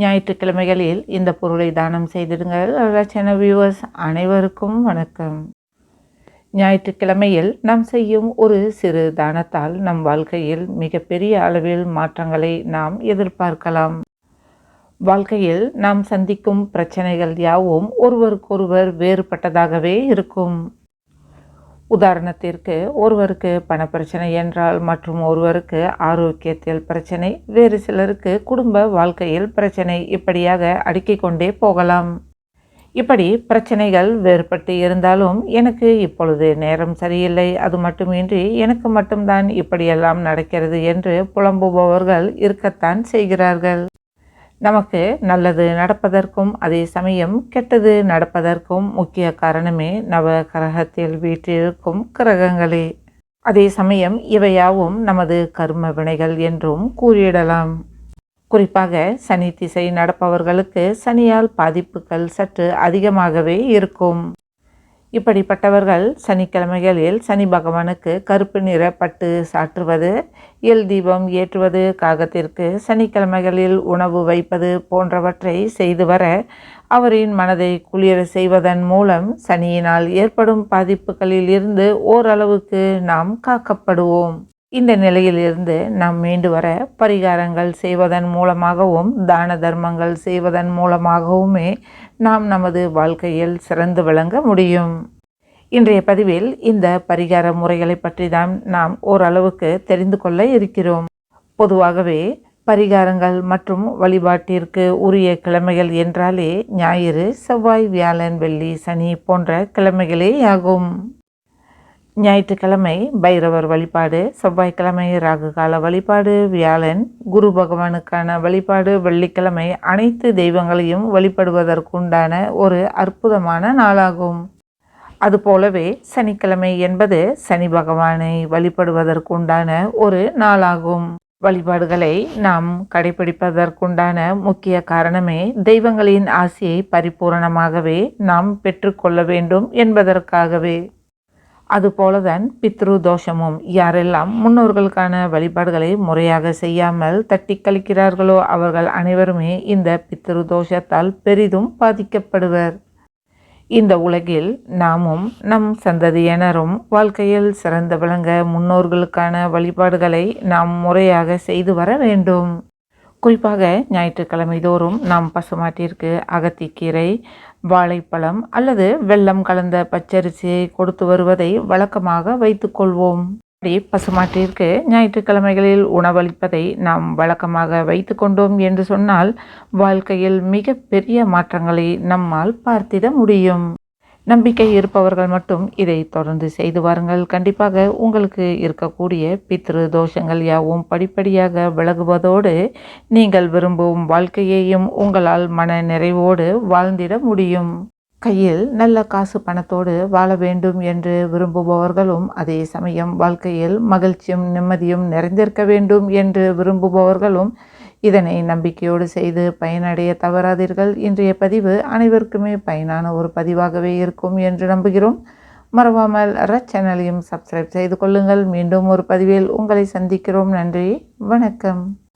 ஞாயிற்றுக்கிழமைகளில் இந்த பொருளை தானம் செய்திடுங்கள். ரச்சன வியூவர்ஸ் அனைவருக்கும் வணக்கம். ஞாயிற்றுக்கிழமையில் நாம் செய்யும் ஒரு சிறு தானத்தால் நம் வாழ்க்கையில் மிகப்பெரிய அளவில் மாற்றங்களை நாம் எதிர்பார்க்கலாம். வாழ்க்கையில் நாம் சந்திக்கும் பிரச்சனைகள் யாவும் ஒருவருக்கொருவர் வேறுபட்டதாகவே இருக்கும். உதாரணத்திற்கு ஒருவருக்கு பணப்பிரச்சனை என்றால் மற்றும் ஒருவருக்கு ஆரோக்கியத்தில் பிரச்சனை வேறு சிலருக்கு குடும்ப வாழ்க்கையில் பிரச்சனை இப்படியாக அடுக்கிக் கொண்டே போகலாம். இப்படி பிரச்சனைகள் வேறுபட்டு இருந்தாலும் எனக்கு இப்பொழுது நேரம் சரியில்லை. அது மட்டுமின்றி எனக்கு மட்டும்தான் இப்படியெல்லாம் நடக்கிறது என்று புலம்புபவர்கள் இருக்கத்தான் செய்கிறார்கள். நமக்கு நல்லது நடப்பதற்கும் அதே சமயம் கெட்டது நடப்பதற்கும் முக்கிய காரணமே நவ கிரகத்தில் வீற்றிருக்கும் கிரகங்களே. அதே சமயம் இவையாவும் நமது கர்ம வினைகள் என்றும் கூறிடலாம். குறிப்பாக சனி திசை நடப்பவர்களுக்கு சனியால் பாதிப்புகள் சற்று அதிகமாகவே இருக்கும். இப்படிப்பட்டவர்கள் சனிக்கிழமைகளில் சனி பகவானுக்கு கருப்பு நிற பட்டு சாற்றுவது எல் தீபம் ஏற்றுவது காகத்திற்கு சனிக்கிழமைகளில் உணவு வைப்பது போன்றவற்றை செய்து வர அவரின் மனதை குளிர செய்வதன் மூலம் சனியினால் ஏற்படும் பாதிப்புகளில் இருந்து ஓரளவுக்கு நாம் காக்கப்படுவோம். இந்த நிலையிலிருந்து நாம் மீண்டு வர பரிகாரங்கள் செய்வதன் மூலமாகவும் தான தர்மங்கள் செய்வதன் மூலமாகவுமே நாம் நமது வாழ்க்கையில் சிறந்து விளங்க முடியும். இன்றைய பதிவில் இந்த பரிகார முறைகளை பற்றி தான் நாம் ஓரளவுக்கு தெரிந்து கொள்ள இருக்கிறோம். பொதுவாகவே பரிகாரங்கள் மற்றும் வழிபாட்டிற்கு உரிய கிழமைகள் என்றாலே ஞாயிறு செவ்வாய் வியாழன் வெள்ளி சனி போன்ற கிழமைகளே ஆகும் ஞாயிற்றுக்கிழமை பைரவர் வழிபாடு செவ்வாய்க்கிழமை ராகுகால வழிபாடு வியாழன் குரு பகவானுக்கான வழிபாடு வெள்ளிக்கிழமை அனைத்து தெய்வங்களையும் வழிபடுவதற்குண்டான ஒரு அற்புதமான நாளாகும். அதுபோலவே சனிக்கிழமை என்பது சனி பகவானை வழிபடுவதற்குண்டான ஒரு நாளாகும். வழிபாடுகளை நாம் கடைபிடிப்பதற்குண்டான முக்கிய காரணமே தெய்வங்களின் ஆசையை பரிபூரணமாகவே நாம் பெற்றுக்கொள்ள வேண்டும் என்பதற்காகவே. அதுபோலதான் பித்ரு தோஷமும் யாரெல்லாம் முன்னோர்களுக்கான வழிபாடுகளை முறையாக செய்யாமல் தட்டி கழிக்கிறார்களோ அவர்கள் அனைவருமே இந்த பித்ரு தோஷத்தால் பெரிதும் பாதிக்கப்படுவர். இந்த உலகில் நாமும் நம் சந்ததியினரும் வாழ்க்கையில் சிறந்து விளங்க முன்னோர்களுக்கான வழிபாடுகளை நாம் முறையாக செய்து வர வேண்டும். குறிப்பாக ஞாயிற்றுக்கிழமை தோறும் நாம் பசுமாட்டிற்கு அகத்திக்கீரை வாழைப்பழம் அல்லது வெள்ளம் கலந்த பச்சரிசியை கொடுத்து வருவதை வழக்கமாக வைத்துக்கொள்வோம் அப்படி பசுமாட்டிற்கு ஞாயிற்றுக்கிழமைகளில் உணவளிப்பதை நாம் வழக்கமாக வைத்து கொண்டோம் என்று சொன்னால் வாழ்க்கையில் மிக பெரிய மாற்றங்களை நம்மால் பார்த்திட முடியும். நம்பிக்கை இருப்பவர்கள் மட்டும் இதை தொடர்ந்து செய்து வாருங்கள். கண்டிப்பாக உங்களுக்கு இருக்கக்கூடிய பித்ரு தோஷங்கள் யாவும் படிப்படியாக விலகுவதோடு நீங்கள் விரும்பும் வாழ்க்கையையும் உங்களால் மன நிறைவோடு வாழ்ந்திட முடியும். கையில் நல்ல காசு பணத்தோடு வாழ வேண்டும் என்று விரும்புபவர்களும் அதே சமயம் வாழ்க்கையில் மகிழ்ச்சியும் நிம்மதியும் நிறைந்திருக்க வேண்டும் என்று விரும்புபவர்களும் இதனை நம்பிக்கையோடு செய்து பயனடைய தவறாதீர்கள். இன்றைய பதிவு அனைவருக்குமே பயனான ஒரு பதிவாகவே இருக்கும் என்று நம்புகிறோம். மறவாமல் ரச் சேனலையும் சப்ஸ்கிரைப் செய்து கொள்ளுங்கள். மீண்டும் ஒரு பதிவில் உங்களை சந்திக்கிறோம். நன்றி. வணக்கம்.